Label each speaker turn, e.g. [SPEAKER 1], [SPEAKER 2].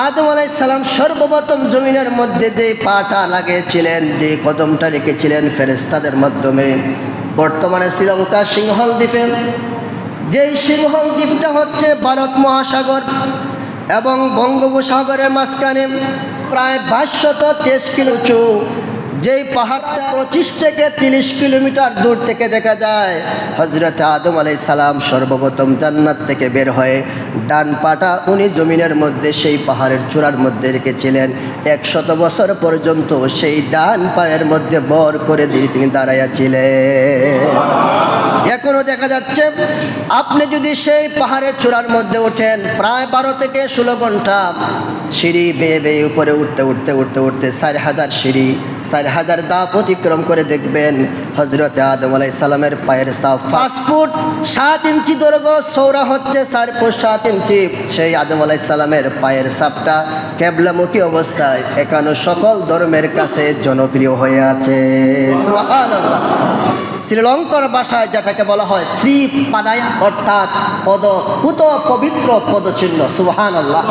[SPEAKER 1] আদম আলাইসালাম সর্বপ্রথম জমিনের মধ্যে যে পাটা লাগিয়েছিলেন, যে কদমটা রেখেছিলেন ফেরেস্তাদের মাধ্যমে, বর্তমানে শ্রীলঙ্কা সিংহল দ্বীপে। যেই সিংহল দ্বীপটা হচ্ছে ভারত মহাসাগর এবং বঙ্গোপসাগরের মাঝখানে প্রায় বাইশশত তেইশ কিলো উঁচু যেই পাহাড়টা পঁচিশ থেকে তিরিশ কিলোমিটার দূর থেকে দেখা যায় হজরত আদম আলাই সালাম সর্বপ্রথম জান্নাত থেকে বের হয়ে ডান পাটা উনি জমিনের মধ্যে, সেই পাহাড়ের চূড়ার মধ্যে রেখেছিলেন। একশত বছর পর্যন্ত সেই ডান পায়ের মধ্যে বর করে দিয়ে তিনি দাঁড়াইয়াছিলেন এখনও দেখা যাচ্ছে, আপনি যদি সেই পাহাড়ের চূড়ার মধ্যে ওঠেন, প্রায় বারো থেকে ষোলো ঘণ্টা সিঁড়ি বেয়ে বেয়ে উপরে উঠতে উঠতে উঠতে উঠতে চার হাজার সিঁড়ি চার হাজার দাপ অতিক্রম করে দেখবেন হজরত আদম আলাই সালামের পায়ের সাপ পাঁচ ফুট সাত ইঞ্চি দৈর্ঘ্য সৌরা হচ্ছে চার ফুট সাত ইঞ্চি। সেই আদম আলাই সালামের পায়ের সাপটা কেবলামুখী অবস্থায় একানো সকল ধর্মের কাছে জনপ্রিয় হয়ে আছে। শ্রীলঙ্কার ভাষায় যেটাকে বলা হয় শ্রী পাদায় অর্থাৎ পদ পুত পবিত্র পদচিহ্ন। সুহান আল্লাহ